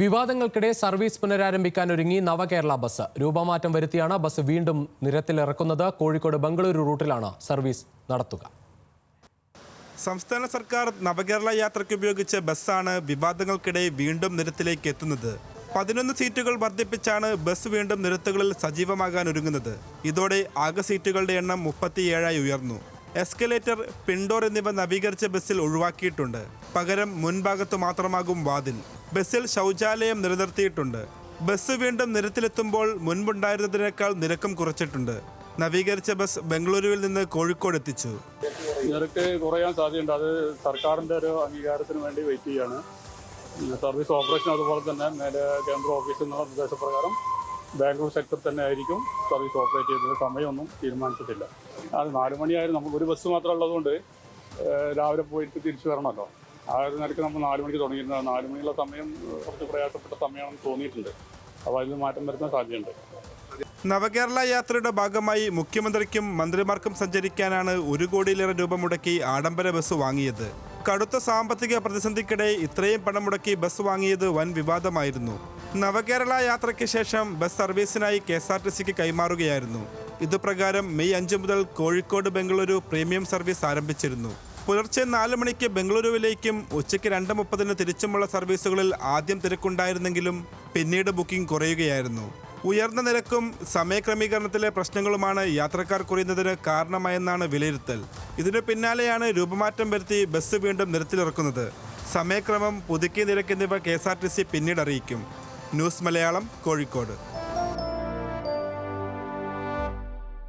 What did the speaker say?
വിവാദങ്ങൾക്കിടെ service പുനരാരംഭിക്കാൻ ഒരുങ്ങി നവകേരള bus. രൂപമാറ്റം വരുത്തിയാണ് ബസ് വീണ്ടും നിരത്തിലിറക്കുന്നത്. കോഴിക്കോട് ബംഗളൂരു റൂട്ടിലാണ് സർവീസ് നടത്തുക. സംസ്ഥാന സർക്കാർ നവകേരള യാത്രയ്ക്ക് ഉപയോഗിച്ച ബസ്സാണ് വിവാദങ്ങൾക്കിടെ വീണ്ടും നിരത്തിലേക്ക് എത്തുന്നത്. പതിനൊന്ന് സീറ്റുകൾ വർദ്ധിപ്പിച്ചാണ് ബസ് വീണ്ടും നിരത്തുകളിൽ സജീവമാകാൻ ഒരുങ്ങുന്നത്. ഇതോടെ ആകെ സീറ്റുകളുടെ എണ്ണം മുപ്പത്തിയേഴായി ഉയർന്നു. എസ്കലേറ്റർ പിൻഡോർ എന്നിവ നവീകരിച്ച ബസ്സിൽ ഒഴിവാക്കിയിട്ടുണ്ട്. പകരം മുൻഭാഗത്ത് മാത്രമാകും വാതിൽ. ബസ്സിൽ ശൗചാലയം നിലനിർത്തിയിട്ടുണ്ട്. ബസ് വീണ്ടും നിരത്തിലെത്തുമ്പോൾ മുൻപുണ്ടായിരുന്നതിനേക്കാൾ നിരക്കം കുറച്ചിട്ടുണ്ട്. നവീകരിച്ച ബസ് ബംഗളൂരുവിൽ നിന്ന് കോഴിക്കോട് എത്തിച്ചു. നിരക്ക് കുറയാൻ സാധ്യതയുണ്ട്. അത് സർക്കാരിന്റെ ഒരു അംഗീകാരത്തിന് വേണ്ടി വെയിറ്റ് ചെയ്യാണ്. സർവീസ് ഓപ്പറേഷൻ അതുപോലെ തന്നെ മേലെ കേന്ദ്ര ഓഫീസിൽ നിന്നുള്ള നിർദ്ദേശപ്രകാരം ബാംഗ്ലൂർ സെക്ടർ തന്നെ ആയിരിക്കും സർവീസ് ഓപ്പറേറ്റ് ചെയ്തത്. സമയമൊന്നും തീരുമാനിച്ചിട്ടില്ല. അത് നാല് മണിയായാലും നമുക്ക് ഒരു ബസ് മാത്രം ഉള്ളതുകൊണ്ട് രാവിലെ പോയിട്ട് തിരിച്ചു വരണമല്ലോ. ആ ഒരു നിരക്ക് നമ്മൾ നാല് മണിക്ക് തുടങ്ങിയിരുന്നത് നാല് മണിയുള്ള സമയം കുറച്ച് പ്രയാസപ്പെട്ട സമയമാണെന്ന് തോന്നിയിട്ടുണ്ട്. അപ്പോൾ അതിൽ മാറ്റം വരുന്ന സാധ്യതയുണ്ട്. നവകേരള യാത്രയുടെ ഭാഗമായി മുഖ്യമന്ത്രിക്കും മന്ത്രിമാർക്കും സഞ്ചരിക്കാനാണ് ഒരു കോടിയിലേറെ രൂപ മുടക്കി ആഡംബര ബസ് വാങ്ങിയത്. കടുത്ത സാമ്പത്തിക പ്രതിസന്ധിക്കിടെ ഇത്രയും പണം മുടക്കി ബസ് വാങ്ങിയത് വൻ വിവാദമായിരുന്നു. നവകേരള യാത്രയ്ക്ക് ശേഷം ബസ് സർവീസിനായി കെ എസ് ആർ ടി സിക്ക് കൈമാറുകയായിരുന്നു. ഇതുപ്രകാരം മെയ് അഞ്ച് മുതൽ കോഴിക്കോട് ബംഗളൂരു പ്രീമിയം സർവീസ് ആരംഭിച്ചിരുന്നു. പുലർച്ചെ നാല് മണിക്ക് ബംഗളൂരുവിലേക്കും ഉച്ചയ്ക്ക് രണ്ട് മുപ്പതിന് തിരിച്ചുമുള്ള സർവീസുകളിൽ ആദ്യം തിരക്കുണ്ടായിരുന്നെങ്കിലും പിന്നീട് ബുക്കിംഗ് കുറയുകയായിരുന്നു. ഉയർന്ന നിരക്കും സമയക്രമീകരണത്തിലെ പ്രശ്നങ്ങളുമാണ് യാത്രക്കാർ കുറയുന്നതിന് കാരണമായെന്നാണ് വിലയിരുത്തൽ. ഇതിനു പിന്നാലെയാണ് രൂപമാറ്റം വരുത്തി ബസ് വീണ്ടും നിരത്തിലിറക്കുന്നത്. സമയക്രമം പുതുക്കിയ നിരക്ക് എന്നിവ K S R T C പിന്നീട് അറിയിക്കും. ന്യൂസ് മലയാളം കോഴിക്കോട്.